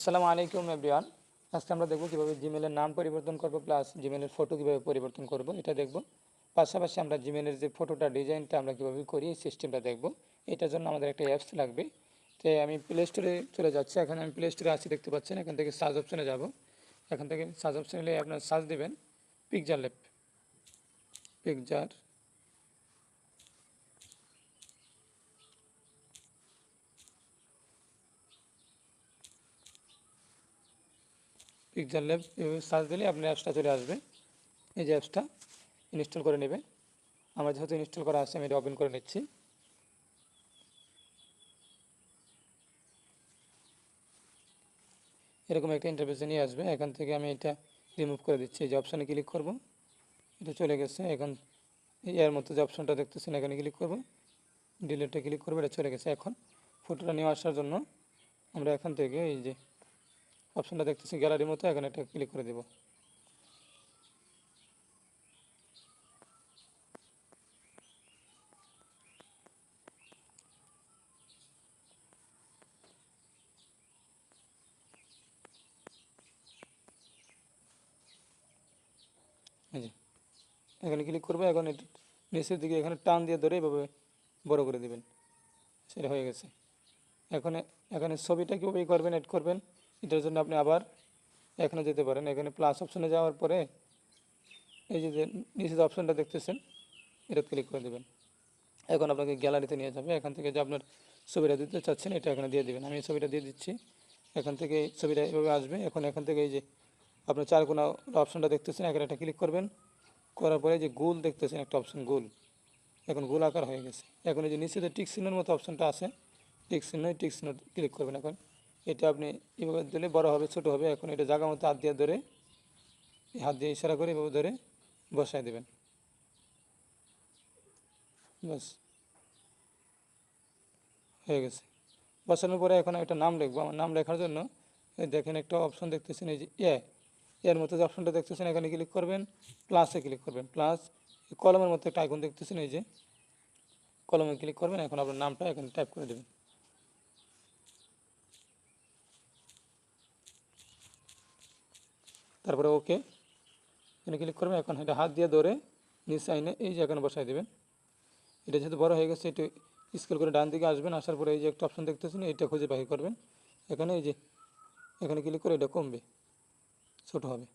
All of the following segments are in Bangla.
আসসালামু আলাইকুম এভরিওয়ান। আজকে আমরা দেখব কীভাবে জিমেলের নাম পরিবর্তন করব প্লাস জিমেলের ফটো কীভাবে পরিবর্তন করব, এটা দেখব। পাশাপাশি আমরা জিমেলের যে ফটোটা ডিজাইনটা আমরা কীভাবে করি, এই সিস্টেমটা দেখব। এটার জন্য আমাদের একটা অ্যাপস লাগবে। তো আমি প্লে স্টোরে চলে যাচ্ছি। এখন আমি প্লে স্টোরে আসি দেখতে পাচ্ছেন। এখান থেকে সার্চ অপশনে যাব। এখান থেকে সার্চ অপশনে আপনার সার্চ দেবেন picture lab picture picture lab এভাবে সার্চ দিলে আপনার অ্যাপসটা চলে আসবে। এই যে অ্যাপসটা ইনস্টল করে নেবে আমার যেহেতু ইনস্টল করা আছে, আমি এটা ওপেন করে নিচ্ছি। এরকম একটা ইন্টারফেসে নিয়ে আসবে। এখান থেকে আমি এটা রিমুভ করে দিচ্ছি। এই যে অপশানে ক্লিক করব। এটা চলে গেছে। এখন এর মতো যে অপশানটা দেখতেছেন, এখানে ক্লিক করব। ডিলেটে ক্লিক করব। এটা চলে গেছে। এখন ফটোটা নিয়ে আসার জন্য আমরা এখান থেকে এই যে অপশনটা দেখতেছি গ্যালারির মতো, এখানে একটা ক্লিক করে দেব। এখানে ক্লিক করব, এখন নিচের দিকে, এখানে টান দিয়ে ধরে এভাবে বড় করে দেবেন। সেটা হয়ে গেছে। এখানে এখানে ছবিটা কীভাবে করবেন এড করবেন? এটার জন্য আপনি আবার এখানে যেতে পারেন। এখানে প্লাস অপশনে যাওয়ার পরে এই যে নিচে যে অপশনটা দেখতেছেন এটা ক্লিক করে দেবেন। এখন আপনাকে গ্যালারিতে নিয়ে যাবে। এখান থেকে যে আপনার ছবিটা দিতে চাচ্ছেন, এটা এখানে দিয়ে দেবেন। আমি ছবিটা দিয়ে দিচ্ছি। এখান থেকে ছবিটা এভাবে আসবে। এখন এখান থেকে এই যে আপনার চার কোনো অপশনটা দেখতেছেন, এখানে একটা ক্লিক করবেন। করার পরে যে গোল দেখতেছেন, একটা অপশন গোল। এখন গোল আকার হয়ে গেছে। এখন এই যে নিচে যে টিক চিহ্নের মতো অপশনটা আছে। টিক চিহ্ন টিক চিহ্ন ক্লিক করবেন এখন। এটা আপনি এভাবে দিলে বড় হবে, ছোট হবে, এখন এটা জায়গা মতো হাত দিয়ে ধরে হাত দিয়ে ইশারা করে এভাবে ধরে বসায় দেবেন। বাস। হয়ে গেছে। বসানোর পরে এখন একটা নাম লিখব। আমার নাম লেখার জন্য দেখেন একটা অপশন দেখতেছেন, এই যে এ এর মতো যে অপশনটা দেখতেছেন, এখানে ক্লিক করবেন প্লাসে ক্লিক করবেন। প্লাস কলমের মতো একটা আইকন দেখতেছেন, এই যে কলমে ক্লিক করবেন, এখন আপনার নামটা এখানে টাইপ করে দেবেন। তারপরে ওকে এখানে ক্লিক করবেন, এখন এটা হাত দিয়ে ধরে নিচে আইনে এই যে এখানে বসাই দেবেন। এটা যেহেতু বড় হয়ে গেছে, একটু স্কেল করে ডান দিকে আসবেন, আসার পরে এই যে একটা অপশন দেখতেছেন এটা খুঁজে বাহির করবেন। এখানে এই যে, এখানে ক্লিক করে এটা কমবে, ছোট হবে।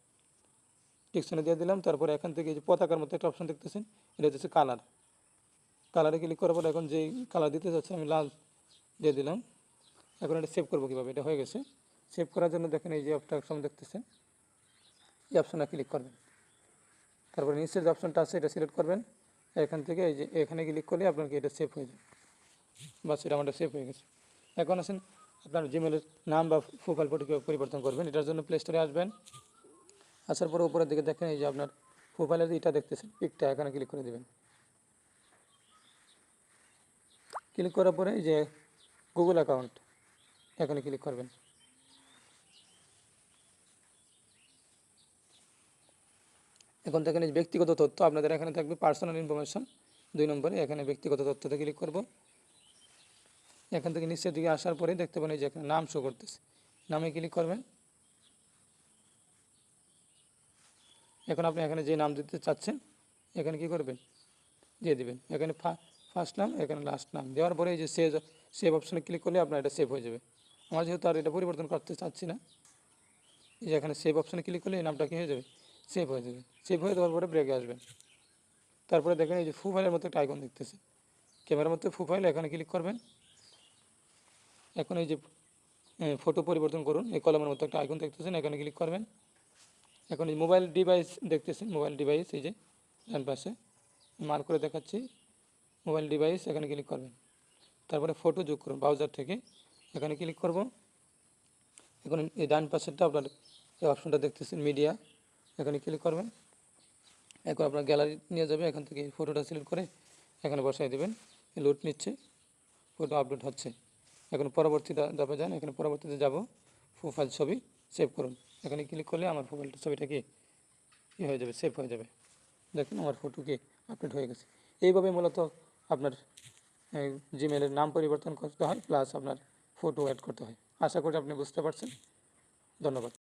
টিকশনে দিয়ে দিলাম, তারপরে এখান থেকে এই যে পতাকার মতো একটা অপশন দেখতেছেন, এটা হচ্ছে কালার কালারে ক্লিক করার পরে এখন যেই কালার দিতে যাচ্ছে, আমি লাল দিয়ে দিলাম। এখন এটা সেভ করব কীভাবে? এটা হয়ে গেছে। সেভ করার জন্য দেখেন এই যে একটা অপশন দেখতেছেন। এই অপশনে ক্লিক করবেন। তারপরে নিচের যে অপশনটা আছে, এটা সিলেক্ট করবেন। এখান থেকে এই যে, এখানে ক্লিক করলে আপনার কি এটা সেভ হয়ে যাবে। বাস, এটা আমাদের সেভ হয়ে গেছে। এখন আসেন, আপনার জিমেলের নাম বা প্রোফাইল ফটো কীভাবে পরিবর্তন করবেন, এটার জন্য প্লে স্টোরে আসবেন। আসার পরে উপরের দিকে দেখেন, এই যে আপনার প্রোফাইলের এটা দেখতেছেন পিকটা এখানে ক্লিক করে দেবেন। ক্লিক করার পরে এই যে গুগল অ্যাকাউন্ট এখানে ক্লিক করবেন। এখন থেকে ব্যক্তিগত তথ্য, আপনাদের এখানে থাকবে পার্সোনাল ইনফরমেশন দুই নম্বরে এখানে ব্যক্তিগত তথ্যতে ক্লিক করব। এখান থেকে নিচের দিকে আসার পরে দেখতে পাবেন যে এখানে নাম শো করতেছে। নামে ক্লিক করবেন। এখন আপনি এখানে যে নাম দিতে চাচ্ছেন, এখানে কি করবেন? দিয়ে দিবেন। এখানে ফার্স্ট নাম, এখানে লাস্ট নাম। দেওয়ার পরে এই যে সেভ সেভ অপশনে ক্লিক করলে আপনার এটা সেভ হয়ে যাবে। আমার যেহেতু আর এটা পরিবর্তন করতে চাচ্ছি না, এই যে এখানে সেভ অপশনে ক্লিক করলে এই নামটা কী হয়ে যাবে? সেভ হয়ে যাবে। সেভ হয়ে যাওয়ার পরে ব্রেকে আসবেন। তারপরে দেখেন এই যে ফুফাইলের মতো একটা আইকন দেখতেছে। ক্যামেরার মধ্যে ফু ফাইল এখানে ক্লিক করবেন। এখন এই যে ফটো পরিবর্তন করুন। এই কলমের মতো একটা আইকন দেখতেছেন, এখানে ক্লিক করবেন। এখন এই মোবাইল ডিভাইস দেখতেছেন মোবাইল ডিভাইস এই যে, ডান পাশে। মার্ক করে দেখাচ্ছি। মোবাইল ডিভাইস এখানে ক্লিক করবেন। তারপরে ফটো যোগ করুন ব্রাউজার থেকে। এখানে ক্লিক করব। এখন এই ডান পাশেরটা আপনার এই অপশনটা দেখতেছেন মিডিয়া এখানে ক্লিক করবেন। এখন আপনার গ্যালারি নিয়ে যাবে, এখান থেকে ফটোটা সিলেক্ট করে এখানে বসাই দেবেন। লোড নিচ্ছে ফটো আপলোড হচ্ছে। এখন পরবর্তী ধাপে যান, এখানে পরবর্তীতে যাব প্রোফাইল ছবি সেভ করুন। এখানে ক্লিক করলে আমার প্রোফাইলটা ছবিটা কি? ই হয়ে যাবে সেভ হয়ে যাবে। দেখুন আমার ফটো কি আপলোড হয়ে গেছে। এইভাবে মূলত আপনার জিমেলের নাম পরিবর্তন করতে হয় প্লাস আপনার ফটো অ্যাড করতে হয়। আশা করি আপনি বুঝতে পারছেন। ধন্যবাদ।